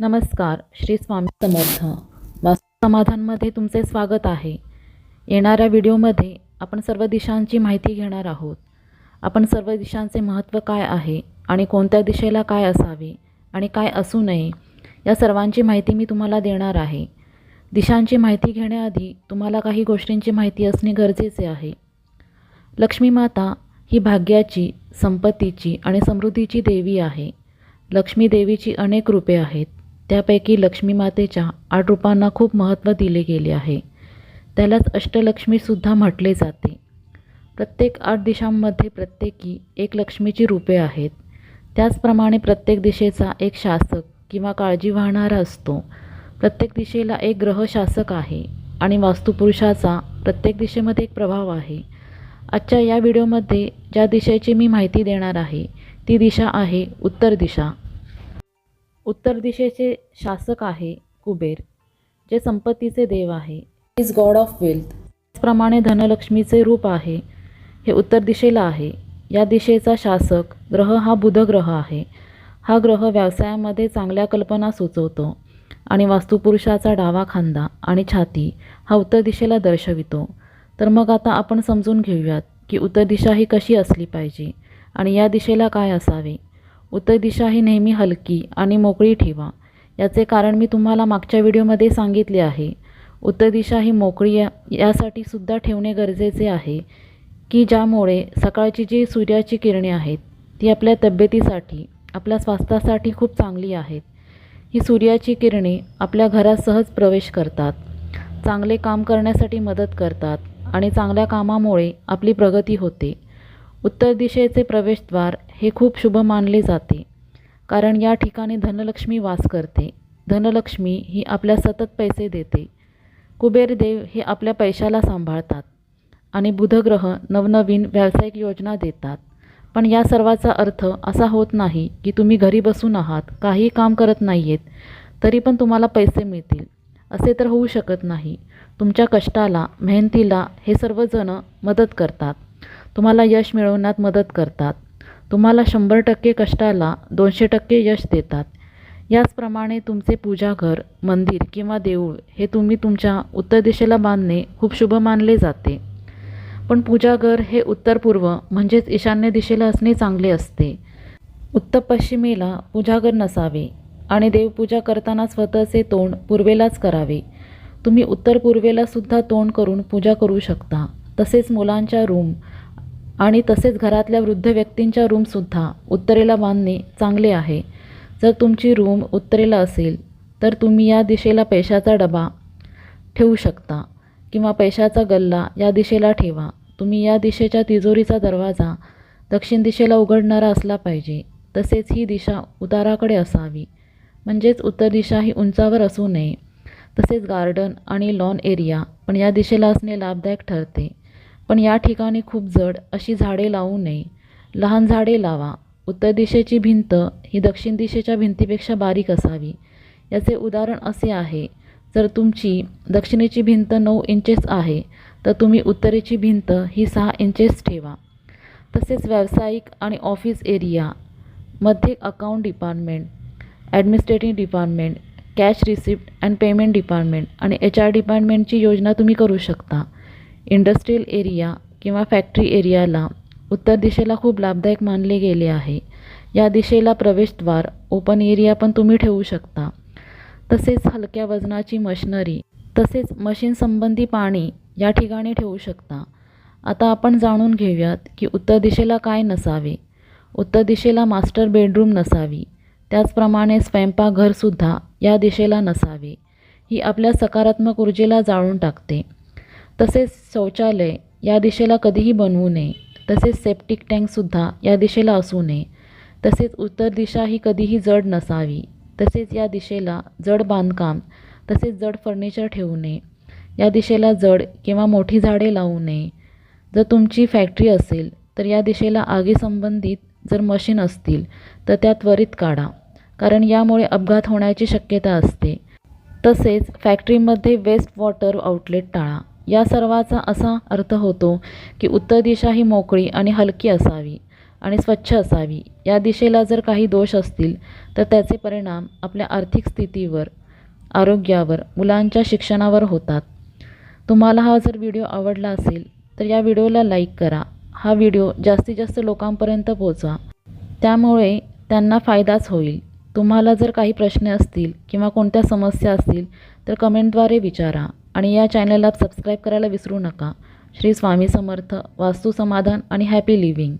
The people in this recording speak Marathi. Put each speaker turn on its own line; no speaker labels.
नमस्कार श्री स्वामी समर्थ. समाधानमध्ये तुमचे स्वागत आहे. येणाऱ्या व्हिडिओमध्ये आपण सर्व दिशांची माहिती घेणार आहोत. आपण सर्व दिशांचे महत्त्व काय आहे आणि कोणत्या दिशेला काय असावे आणि काय असू नये या सर्वांची माहिती मी तुम्हाला देणार आहे. दिशांची माहिती घेण्याआधी तुम्हाला काही गोष्टींची माहिती असणे गरजेचे आहे. लक्ष्मी माता ही भाग्याची संपत्तीची आणि समृद्धीची देवी आहे. लक्ष्मी देवीची अनेक रूपे आहेत. त्यापैकी लक्ष्मी मातेच्या आठ रूपांना खूप महत्त्व दिले गेले आहे. त्यालाच अष्टलक्ष्मीसुद्धा म्हटले जाते. प्रत्येक आठ दिशांमध्ये प्रत्येकी एक लक्ष्मीची रूपे आहेत. त्याचप्रमाणे प्रत्येक दिशेचा एक शासक किंवा काळजी वाहणारा असतो. प्रत्येक दिशेला एक ग्रह शासक आहे आणि वास्तुपुरुषाचा प्रत्येक दिशेमध्ये एक प्रभाव आहे. आजच्या या व्हिडिओमध्ये ज्या दिशेची मी माहिती देणार आहे ती दिशा आहे उत्तर दिशा. उत्तर दिशेचे शासक आहे कुबेर जे संपत्तीचे देव आहे. इज गॉड ऑफ वेल्थ त्याचप्रमाणे धनलक्ष्मीचे रूप आहे हे उत्तर दिशेला आहे. या दिशेचा शासक ग्रह हा बुध ग्रह आहे. हा ग्रह व्यवसायामध्ये चांगल्या कल्पना सुचवतो आणि वास्तुपुरुषाचा डावा खांदा आणि छाती हा उत्तर दिशेला दर्शवितो. तर मग आता आपण समजून घेऊयात की उत्तर दिशा ही कशी असली पाहिजे आणि या दिशेला काय असावे. उत्तर दिशा ही नेहमी हलकी आणि मोकळी ठेवा. याचे कारण मी तुम्हाला मागच्या व्हिडिओमध्ये सांगितले आहे. उत्तर दिशा ही मोकळी या यासाठी सुद्धा ठेवणे गरजेचे आहे की ज्यामुळे सकाळची जी सूर्याची किरणे आहेत ती आपल्या तब्येतीसाठी आपल्या स्वास्थ्यासाठी खूप चांगली आहेत. ही सूर्याची किरणे आपल्या घरात सहज प्रवेश करतात चांगले काम करण्यासाठी मदत करतात आणि चांगल्या कामामुळे आपली प्रगती होते. उत्तर दिशेचे प्रवेशद्वार हे खूप शुभ मानले जाते. कारण या ठिकाणी धनलक्ष्मी वास करते. धनलक्ष्मी ही आपल्या सतत पैसे देते. कुबेरदेव हे आपल्या पैशाला सांभाळतात आणि बुधग्रह नवनवीन व्यावसायिक योजना देतात. पण या सर्वाचा अर्थ असा होत नाही की तुम्ही घरी बसून आहात काही काम करत नाही आहेत तरी पण तुम्हाला पैसे मिळतील. असे तर होऊ शकत नाही. तुमच्या कष्टाला मेहनतीला हे सर्वजण मदत करतात. तुम्हाला यश मिळवण्यात मदत करतात. तुम्हाला शंभर टक्के कष्टाला दोनशे टक्के यश देतात. याचप्रमाणे तुमचे पूजाघर मंदिर किंवा देऊळ हे तुम्ही तुमच्या उत्तर दिशेला बांधणे खूप शुभ मानले जाते. पण पूजाघर हे उत्तर पूर्व म्हणजेच ईशान्य दिशेला असणे चांगले असते. उत्तर पश्चिमेला पूजाघर नसावे आणि देवपूजा करताना स्वतःचे तोंड पूर्वेलाच करावे. तुम्ही उत्तर पूर्वेला सुद्धा तोंड करून पूजा करू शकता. तसेच मुलांच्या रूम आणि तसेच घरातल्या वृद्ध व्यक्तींच्या रूमसुद्धा उत्तरेला बांधणे चांगले आहे. जर तुमची रूम उत्तरेला असेल तर तुम्ही या दिशेला पैशाचा डबा ठेवू शकता किंवा पैशाचा गल्ला या दिशेला ठेवा. तुम्ही या दिशेच्या तिजोरीचा दरवाजा दक्षिण दिशेला उघडणारा असला पाहिजे. तसेच ही दिशा उताराकडे असावी. म्हणजेच उत्तर दिशा ही उंचावर असू नये. तसेच गार्डन आणि लॉन एरिया पण या दिशेला असणे लाभदायक ठरते. पण या ठिकाणी खूप जड अशी झाडे लावू नये. लहान झाडे लावा. उत्तर दिशेची भिंत ही दक्षिण दिशेच्या भिंतीपेक्षा बारीक असावी. याचे उदाहरण असे आहे जर तुमची दक्षिणेची भिंत नऊ इंचेस आहे तर तुम्ही उत्तरेची भिंत ही सहा इंचेस ठेवा. तसेच व्यावसायिक आणि ऑफिस एरिया मध्ये account department administrative department cash receipt and payment department आणि एच आर डिपार्टमेंटची योजना तुम्ही करू शकता. इंडस्ट्रीयल एरिया किंवा फॅक्टरी एरियाला उत्तर दिशेला खूप लाभदायक मानले गेले आहे. या दिशेला प्रवेशद्वार ओपन एरिया पण तुम्ही ठेवू शकता. तसेच हलक्या वजनाची मशनरी तसेच मशीनसंबंधी पाणी या ठिकाणी ठेवू शकता. आता आपण जाणून घेऊयात की उत्तर दिशेला काय नसावे. उत्तर दिशेला मास्टर बेडरूम नसावी. त्याचप्रमाणे स्वयंपाकघरसुद्धा या दिशेला नसावे. ही आपल्या सकारात्मक ऊर्जेला जाळून टाकते. तसेच शौचालय या दिशेला कधीही बनवू नये. तसेच सेप्टिक टँकसुद्धा या दिशेला असू नये. तसेच उत्तर दिशा ही कधीही जड नसावी. तसेच या दिशेला जड बांधकाम तसेच जड फर्निचर ठेवू नये. या दिशेला जड किंवा मोठी झाडे लावू नये. जर तुमची फॅक्टरी असेल तर या दिशेला आगीसंबंधित जर मशीन असतील तर त्या त्वरित काढा. कारण यामुळे अपघात होण्याची शक्यता असते. तसेच फॅक्टरीमध्ये वेस्ट वॉटर आउटलेट टाळा. या सर्वाचा असा अर्थ होतो की उत्तर दिशा ही मोकळी आणि हलकी असावी आणि स्वच्छ असावी. या दिशेला जर काही दोष असतील तर त्याचे परिणाम आपल्या आर्थिक स्थितीवर आरोग्यावर मुलांच्या शिक्षणावर होतात. तुम्हाला हा जर व्हिडिओ आवडला असेल तर या व्हिडिओला लाईक करा. हा व्हिडिओ जास्तीत जास्त लोकांपर्यंत पोचवा त्यामुळे त्यांना फायदाच होईल. तुम्हाला जर काही प्रश्न असतील किंवा कोणत्या समस्या असतील तर कमेंटद्वारे विचारा. आणि या चॅनलला सबस्क्राईब करायला विसरू नका. श्री स्वामी समर्थ वास्तू समाधान आणि हॅपी लिव्हिंग.